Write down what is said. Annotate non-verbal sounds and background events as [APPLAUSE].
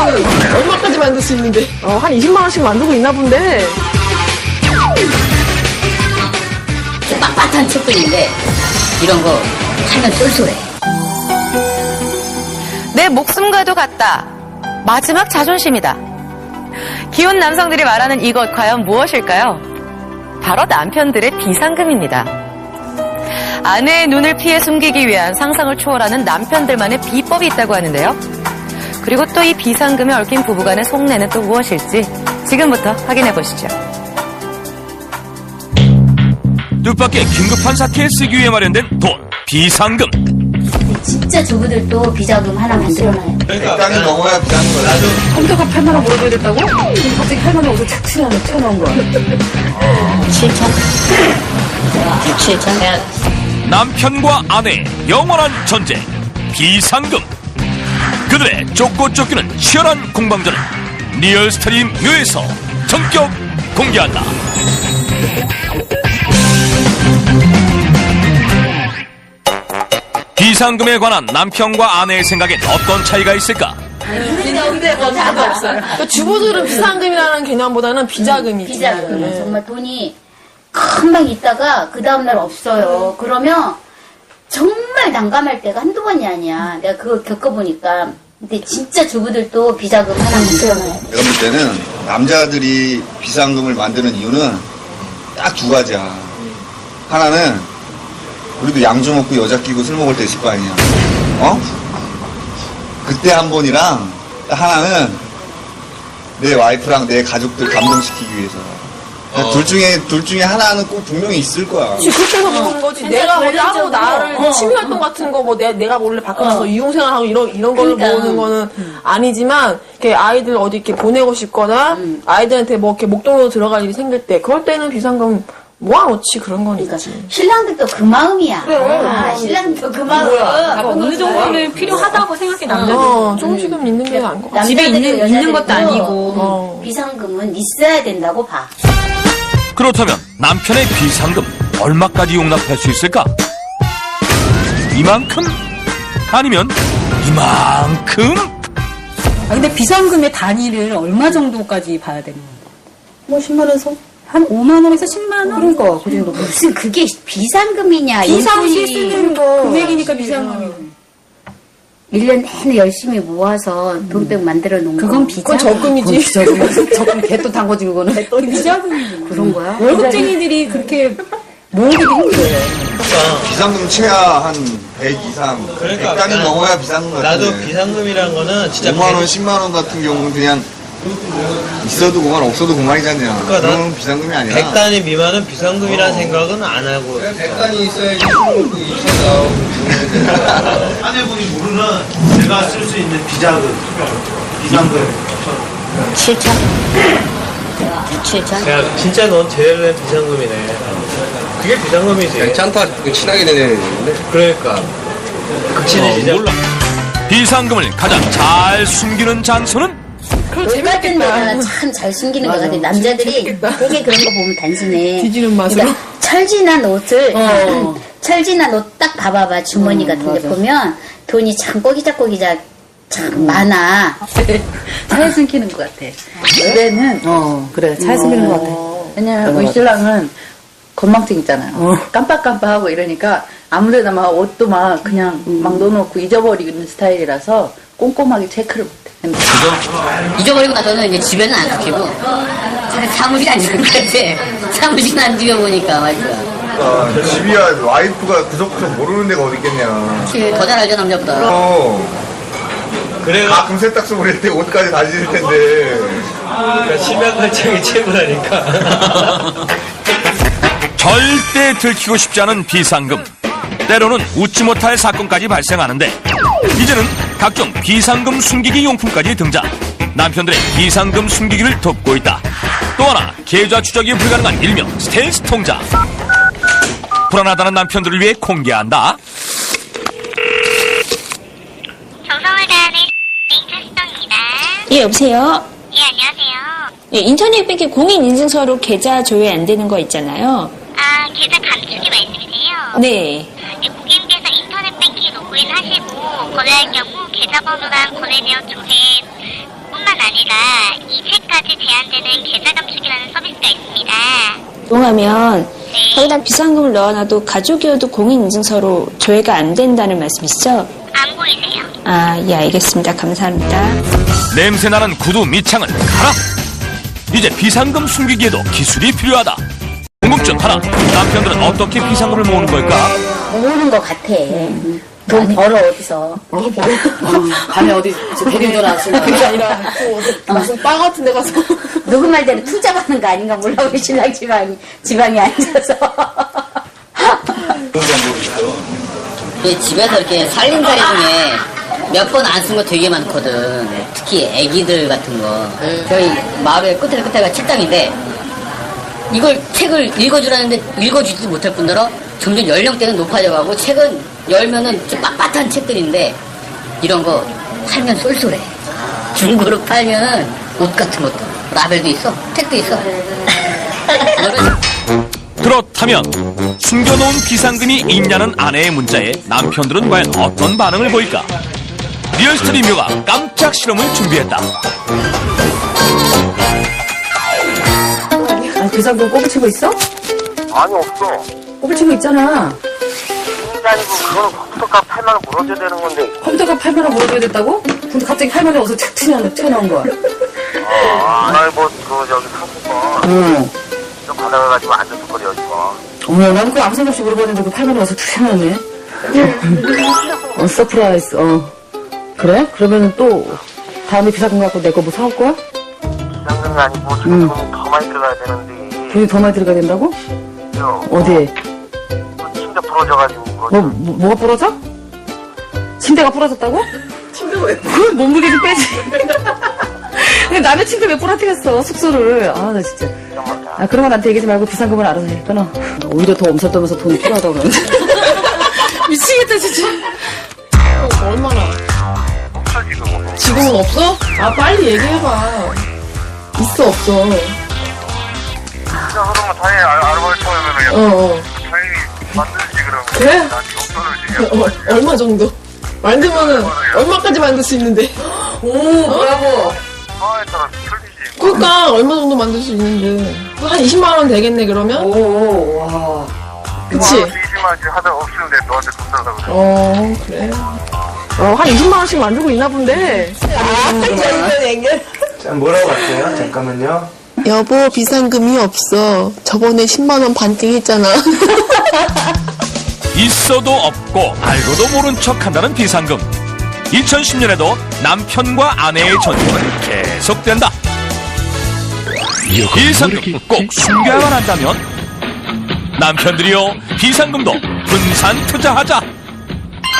얼마까지 만들 수 있는데? 어, 한 20만 원씩 만들고 있나 본데. 빳빳한 책들인데 이런 거 하면 쏠쏠해. 내 목숨과도 같다. 마지막 자존심이다. 기혼 남성들이 말하는 이것 과연 무엇일까요? 바로 남편들의 비상금입니다. 아내의 눈을 피해 숨기기 위한 상상을 초월하는 남편들만의 비법이 있다고 하는데요. 그리고 또 이 비상금에 얽힌 부부간의 속내는 또 무엇일지 지금부터 확인해 보시죠. 뜻밖의 긴급한 사태에 쓰기 위해 마련된 돈, 비상금. 진짜 주부들도 비자금 하나 만들어놔요. 일단은 넘어야 비싼 거야. 컴퓨터가 8만 원 물어줘야 됐다고? 그럼 갑자기 8만 원 어디서 착 튀어나온, 튀어나온 거야. 7천? 7천? 남편과 아내의 영원한 전쟁, 비상금. 그들의 쫓고 쫓기는 치열한 공방전을 리얼 스트림 묘에서 전격 공개한다. 비상금에 관한 남편과 아내의 생각엔 어떤 차이가 있을까? 그러니까 주부들은 비상금이라는 개념보다는 비자금이지. 비자금. 네. 정말 돈이 금방 있다가 그 다음날 없어요. 그러면 정말 난감할 때가 한두 번이 아니야. 내가 그거 겪어보니까. 근데 진짜 주부들도 비자금 하나 만들어놔요. 내가 볼 때는 남자들이 비상금을 만드는 이유는 딱 두 가지야. 하나는 우리도 양주 먹고 여자 끼고 술 먹을 때 있을 거 아니야. 어? 그때 한 번이랑 하나는 내 와이프랑 내 가족들 감동시키기 위해서. 그러니까 둘 중에 둘 중에 하나는 꼭 분명히 있을 거야. 그치, 그렇게 해서 보는 거지. 내가 원래 하고 나를 어. 취미 활동 같은 거, 뭐, 내, 내가 원래 밖에 나가서 이용생활 하고 이런, 이런 걸로 그러니까. 모으는 거는 아니지만, 이렇게 아이들 어디 이렇게 보내고 싶거나, 아이들한테 뭐 이렇게 목돈으로 들어갈 일이 생길 때, 그럴 때는 비상금 모아놓지, 그런 건 그러니까 있지. 신랑들도 그 마음이야. 그래. 아, 신랑도 그 마음. 어느 정도는 필요하다고 생각해 남자들. 어, 조금씩은 있는 게 나은 것 같아. 집에 있는- 있는 것도 아니고. 어. 비상금은 있어야 된다고 봐. 그렇다면 남편의 비상금 얼마까지 용납할 수 있을까? 이만큼? 아니면 이만큼? 아, 근데 비상금의 단위를 얼마 정도까지 봐야 되는 거예요? 뭐, 10만원에서? 한 5만 원에서 10만 원? 그러니까 그 정도. 무슨 그게 비상금이냐. 비상시 일꾼이 쓰는 거 금액이니까 비상금이. 1년 내내 열심히 모아서 돈백 만들어 놓은 거. 그건 비자금. 그건 적금이지. 적금 [LAUGHS] 개또 탄 거지 그거는. 비자금이지. 그런 거야? 월급쟁이들이 그렇게 모으기도 힘들어요. 비상금 치야 한 100 이상, 그러니까 100단위 난- 넘어야 비상금 같은데. 나도 비상금이란 거는 진짜 5만 원, 10만 원 같은 경우는 그냥 있어도 그만 없어도 그만이잖냐. 그러니까 그건 난 비상금이 아니라. 100단위 미만은 비상금이라는 생각은 안 하고 100단위 있어야지. 아내분이 모르는 내가 쓸 수 있는 비자금, 비상금. 7천? 7천? 야 진짜 넌된 비상금이네 그게 비상금이지 괜찮다. 친하게 되는데. 그러니까 극친해지자 몰라. 비상금을 가장 잘 숨기는 장소는 옷 같은 데가 참잘 숨기는 것 같아. 남자들이 되게 그런 거 보면 단순해. 뒤지는 맛으로? 그러니까 철진한 옷을, 철진한 옷 딱 봐봐봐. 주머니 같은 데 보면 돈이 참 꼬기작꼬기작 참 많아. [LAUGHS] 차에 숨기는 것 같아. 집에는 어 그래 차에 숨기는 것 같아. 왜냐면 우리 신랑은 건망증 있잖아요. 깜빡깜빡하고 이러니까 아무데나 막 옷도 막 그냥 막 넣어놓고 잊어버리는 스타일이라서 꼼꼼하게 체크를. 잊어버리고 나서는 이제 집에는 안 지키고 잘 사무실 안 지킬 것 같아. 사무실 안 지켜보니까 맞아. 아, 집이야 와이프가 구석구석 모르는 데가 어디 있겠냐. 그치, 더잘 알죠 남자보다. 어. 그래가 가끔 세탁소 보낼 때 옷까지 다 지을 텐데. 그러니까 심야갈증이 최고라니까 [LAUGHS] 절대 들키고 싶지 않은 비상금. 때로는 웃지 못할 사건까지 발생하는데 이제는 각종 비상금 숨기기 용품까지 등장. 남편들의 비상금 숨기기를 돕고 있다. 또 하나 계좌 추적이 불가능한 일명 스텔스 통장. 불안하다는 남편들을 위해 공개한다. 다하는. 예, 여보세요? 예, 안녕하세요. 예, 인터넷 뱅킹 공인인증서로 계좌 조회 안 되는 거 있잖아요. 아, 계좌 감축이 말씀이세요? 네. 예, 고객님께서 인터넷 뱅킹 로그인 하시고 거래할 경우 계좌번호랑 내역 조회 아니라 2채까지 제한되는 계좌 감축이라는 서비스가 있습니다. 이용하면 거기다 비상금을 넣어놔도 가족이어도 공인인증서로 조회가 안 된다는 말씀이시죠? 안 보이세요? 아, 예, 알겠습니다. 감사합니다. 냄새나는 구두 밑창은 가라! 이제 비상금 숨기기에도 기술이 필요하다. 궁금증 하나. 남편들은 어떻게 비상금을 모으는 걸까? 모르는 것 같아. 돈 벌어 어디서. 밤에 어디 대리운 전화하시나? 그게 아니라 또 어디 무슨 바 같은 데 가서 누구 말대로 투자받는 거 아닌가 몰라 우리 신랑 지방이 지방에 앉아서. 그 집에서 이렇게 살림살이 중에 몇 번 안 쓴 거 되게 많거든. 특히 애기들 같은 거. 저희 마을의 끝에 끝에가 책장인데 이걸 책을 읽어주라는데 읽어주지도 못할 뿐더러 점점 연령대는 높아져가고 책은 열면은 좀 빳빳한 책들인데 이런 거 팔면 쏠쏠해. 중고로 팔면은 옷 같은 것도 라벨도 있어, 책도 있어. [LAUGHS] 그렇다면 숨겨놓은 비상금이 있냐는 아내의 문자에 남편들은 과연 어떤 반응을 보일까? 리얼스트리뮤가 깜짝 실험을 준비했다. 꼽을 친구 있어? 아니 없어. 친구 있잖아. 이게 아니고 그거는 컴퓨터값 8만 원 물어줘야 되는 건데. 컴퓨터가 8만 원 물어줘야 됐다고? 근데 갑자기 8만 원 어디서 툭 튀어나온, 거야? 아, 아니 뭐그 저기 상품권 응. 좀 받아가지고 안 줬을 거려 이거. 어머, 나는 그거 아무 생각 없이 물어봤는데 그 8만 원 어디서 툭 튀어나오네. 어, 서프라이즈, 어. 그래? 그러면 또 다음에 비상금 갖고 내 거 뭐 사올 거야? 비상금이 아니고 지금 돈이 더 많이 들어가야 되는데. 돈이 더 많이 들어가야 된다고? 요 어디에? 침대 부러져가지고 그거 뭐, 뭐, 뭐가 부러져? 침대가 부러졌다고? 침대 왜? 그걸 몸무게 좀 빼지. 근데 남의 침대 왜 부러뜨렸어, 숙소를. 아, 나 진짜. 아, 그런 거 나한테 얘기하지 말고 비상금을 알아서 해. 끊어. 오히려 더 엄살 떠면서 돈이 필요하다고 그러는데. [LAUGHS] 미치겠다, 진짜. 어, 얼마나? 지금은 없어? 아 빨리 얘기해봐. 있어 없어? 진짜 그러면 당연히 알- 아르바이트 하면은 어, 어. 당연히 만들지 그러면. 그래? 난 용돈을 지금. 어, 얼마 정도? 만들면은 얼마까지 만들 수 있는데? 오, 뭐라고? 상황에 따라 틀리지. 그러니까 얼마 정도 만들 수 있는데? 한 20만 원 되겠네 그러면? 오, 와. 그치? 20만 원씩 하다 없이는데 너한테 돈 달라고 그래. 어 그래. 어, 한 20만 원씩 만들고 있나 본데. 자, 뭐라고 왔어요? 잠깐만요. 여보 비상금이 없어. 저번에 10만 원 반띵했잖아. [LAUGHS] 있어도 없고 알고도 모른 척한다는 비상금. 2010년에도 남편과 아내의 전쟁은 계속된다. 비상금 꼭 숨겨야만 한다면 남편들이요 비상금도 분산 투자하자.